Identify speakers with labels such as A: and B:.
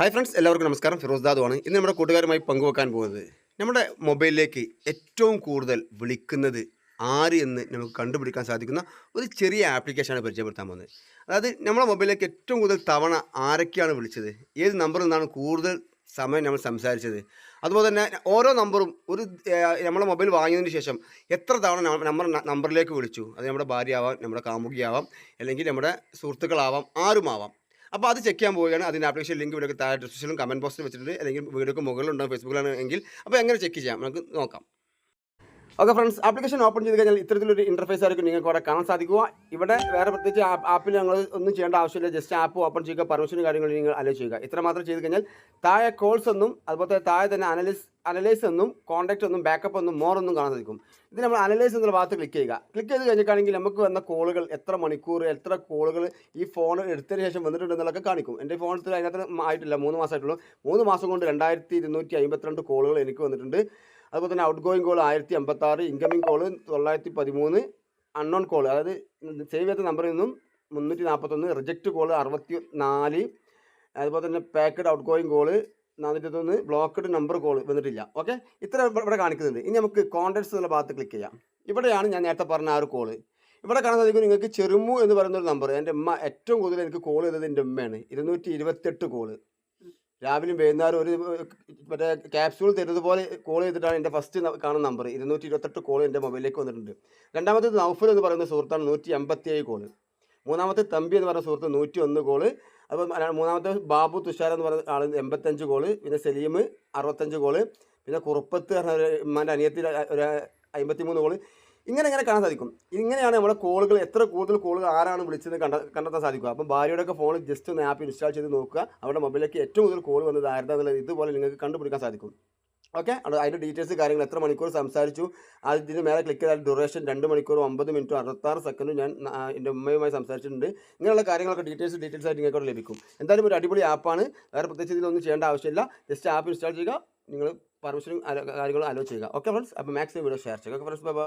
A: Hi friends എല്ലാവർക്കും നമസ്കാരം. ഫിറോസ് ആണ്. ഇന്ന് നമ്മുടെ കൂട്ടുകാരുമായി പങ്കുവെക്കാൻ പോകുന്നത് നമ്മുടെ മൊബൈലിലേക്ക് ഏറ്റവും കൂടുതൽ വിളിക്കുന്നത് ആര് എന്ന് നമുക്ക് കണ്ടുപിടിക്കാൻ സാധിക്കുന്ന ഒരു ചെറിയ ആപ്ലിക്കേഷനാണ് പരിചയപ്പെടുത്താൻ പോകുന്നത്. അതായത് നമ്മുടെ മൊബൈലിലേക്ക് ഏറ്റവും കൂടുതൽ തവണ ആരൊക്കെയാണ് വിളിച്ചത്? ഏത് നമ്പറിൽ നിന്നാണ് കൂടുതൽ സമയം നമ്മൾ സംസാരിച്ചത്? അതുപോലെ തന്നെ ഓരോ നമ്പറും ഒരു നമ്മളെ മൊബൈൽ വാങ്ങിയതിന് ശേഷം എത്ര തവണ നമ്പർ നമ്പറിലേക്ക് വിളിച്ചു? അത് നമ്മുടെ ഭാര്യ ആവാം നമ്മുടെ കാമുകിയാവാം അല്ലെങ്കിൽ നമ്മുടെ സുഹൃത്തുക്കളാവാം ആരുമാവാം. അപ്പോൾ അത് ചെക്ക് ചെയ്യാൻ പോവുകയാണ്. അതിന്റെ ആപ്ലിക്കേഷൻ ലിങ്ക് ഇവിടെ താഴെ ഡിസ്ക്രിപ്ഷനിലും കമന്റ് ബോക്സിൽ വെച്ചിട്ടുണ്ട്. അല്ലെങ്കിൽ വീഡിയോക്ക് മുകളിലുണ്ടാകും ഫേസ്ബുക്കിലാണ് എങ്കിൽ അപ്പോൾ എങ്ങനെ ചെക്ക് ചെയ്യാം? നമുക്ക് നോക്കാം. ഓക്കെ ഫ്രണ്ട്സ് ആപ്ലിക്കേഷൻ ഓപ്പൺ ചെയ്ത് കഴിഞ്ഞാൽ ഇത്തരത്തിലൊരു ഇന്റർഫേസ് ആയിരിക്കും നിങ്ങൾക്ക് അവിടെ കാണാൻ സാധിക്കുക. ഇവിടെ വേറെ പ്രത്യേകിച്ച് ആപ്പിൽ ഞങ്ങൾ ഒന്നും ചെയ്യേണ്ട ആവശ്യമില്ല. ജസ്റ്റ് ആപ്പ് ഓപ്പൺ ചെയ്യുക പെർമിഷനും കാര്യങ്ങളും നിങ്ങൾ അലോ ചെയ്യുക. ഇത്ര മാത്രം ചെയ്ത് കഴിഞ്ഞാൽ താഴെ കോൾസ് ഒന്നും അതുപോലെ താഴെ തന്നെ അനലൈസ് അനലൈസ് എന്നും കോൺടാക്റ്റ് ഒന്നും ബാക്കപ്പ് ഒന്നും മോർ എന്നും കാണാൻ സാധിക്കും ഇത് നമ്മൾ അനലൈസ് എന്നുള്ള ഭാഗത്ത് ക്ലിക്ക് ചെയ്യുക. ക്ലിക്ക് ചെയ്ത് കഴിഞ്ഞിട്ടാണെങ്കിൽ നമുക്ക് വന്ന കോളുകൾ എത്ര മണിക്കൂർ എത്ര കോളുകൾ ഈ ഫോൺ എടുത്തതിന് ശേഷം വന്നിട്ടുണ്ടെന്നുള്ളതൊക്കെ കാണിക്കും. എന്റെ ഫോണിൽ അതിനകത്ത് ആയിട്ടില്ല മൂന്ന് മാസമായിട്ടുള്ളൂ മൂന്ന് മാസം കൊണ്ട് രണ്ടായിരത്തി ഇരുന്നൂറ്റി അമ്പത്തിരണ്ട് കോളുകൾ എനിക്ക് വന്നിട്ടുണ്ട്. അതുപോലെ തന്നെ ഔട്ട് ഗോയിങ് കോൾ ആയിരത്തി അമ്പത്താറ് ഇൻകമിങ് കോൾ തൊള്ളായിരത്തി പതിമൂന്ന് അൺനോൺ കോൾ അതായത് സേവ് ചെയ്ത നമ്പറിൽ നിന്നും മുന്നൂറ്റി നാൽപ്പത്തൊന്ന് റിജക്റ്റ് കോൾ അറുപത്തി നാല് അതുപോലെ തന്നെ പാക്കഡ് ഔട്ട് ഗോയിങ് കോൾ നാനൂറ്റി ബ്ലോക്ക്ഡ് നമ്പർ കോൾ വന്നിട്ടില്ല. ഓക്കെ ഇത്ര ഇവിടെ കാണിക്കുന്നുണ്ട്. ഇനി നമുക്ക് കോണ്ടാക്ട്സ് എന്നുള്ള ഭാഗത്ത് ക്ലിക്ക് ചെയ്യാം. ഇവിടെയാണ് ഞാൻ നേരത്തെ പറഞ്ഞ ആ ഒരു കോൾ ഇവിടെ കാണാൻ നിങ്ങൾക്ക് ചെറുമു എന്ന് പറയുന്ന ഒരു നമ്പർ എന്റെ ഉമ്മ ഏറ്റവും കൂടുതൽ എനിക്ക് കോൾ ചെയ്തത് എന്റെ ഉമ്മയാണ്. ഇരുന്നൂറ്റി ഇരുപത്തെട്ട് കോൾ രാവിലെയും വൈകുന്നേരം ഒരു മറ്റേ ക്യാപ്സ്യൂൾ തരുന്നത് പോലെ കോൾ ചെയ്തിട്ടാണ് എന്റെ ഫസ്റ്റ് കാണുന്ന നമ്പർ ഇരുന്നൂറ്റി ഇരുപത്തെട്ട് കോൾ എന്റെ മൊബൈലിലേക്ക് വന്നിട്ടുണ്ട്. രണ്ടാമത്തേത് നൗഫൽ എന്ന് പറയുന്ന സുഹൃത്താണ് നൂറ്റി എൺപത്തി ഏഴ് കോൾ മൂന്നാമത്തെ തമ്പി എന്ന് പറഞ്ഞ സുഹൃത്ത് നൂറ്റി ഒന്ന് ഗോൾ അപ്പോൾ മൂന്നാമത്തെ ബാബു തുഷാർ എന്ന് പറഞ്ഞ ആൾ എൺപത്തഞ്ച് ഗോൾ പിന്നെ സലീം അറുപത്തഞ്ച് ഗോൾ പിന്നെ കുറുപ്പത്ത് പറഞ്ഞ ഒരു ഉമ്മാന്റെ അനിയത്തിൽ ഒരു അമ്പത്തി മൂന്ന് ഗോൾ ഇങ്ങനെ ഇങ്ങനെ കാണാൻ സാധിക്കും. ഇങ്ങനെയാണ് നമ്മുടെ കോളുകൾ എത്ര കൂടുതൽ കോളുകൾ ആരാണ് വിളിച്ചത് കണ്ട കണ്ടെത്താൻ സാധിക്കുക. അപ്പം ഭാര്യയുടെയൊക്കെ ഫോണിൽ ജസ്റ്റ് ഒന്ന് ആപ്പ് ഇൻസ്റ്റാൾ ചെയ്ത് നോക്കുക. അവരുടെ മൊബൈലിലേക്ക് ഏറ്റവും കൂടുതൽ കോൾ വന്നത് ആരുതാന്നുള്ളത് ഇതുപോലെ നിങ്ങൾക്ക് കണ്ടുപിടിക്കാൻ സാധിക്കും. ഓക്കെ? അതിന്റെ ഡീറ്റെയിൽസ് കാര്യങ്ങൾ എത്ര മണിക്കൂർ സംസാരിച്ചു? അതിന് മേലെ ക്ലിക്ക് ചെയ്താൽ ഡ്യൂറേഷൻ രണ്ട് മണിക്കൂർ ഒമ്പത് മിനിറ്റും അറുപത്താറ് സെക്കൻഡും ഞാൻ എന്റെ ഉമ്മയുമായി സംസാരിച്ചിട്ടുണ്ട്. ഇങ്ങനെയുള്ള കാര്യങ്ങളൊക്കെ ഡീറ്റെയിൽസ് ഡീറ്റെയിൽസ് ആയിട്ട് നിങ്ങൾക്ക് ലഭിക്കും. എന്തായാലും ഒരു അടിപൊളി ആപ്പാണ് വേറെ പ്രത്യേകിച്ച് ഇതിലൊന്നും ചെയ്യേണ്ട ആവശ്യമില്ല. ജസ്റ്റ് ആപ്പ് ഇൻസ്റ്റാൾ ചെയ്യുക. നിങ്ങൾ പെർമിഷനും കാര്യങ്ങളും അലോ ചെയ്യുക. ഓക്കെ ഫ്രണ്ട്സ് അപ്പോൾ മാക്സിമം വീഡിയോ ഷെയർ ചെയ്യുക. Okay friends bye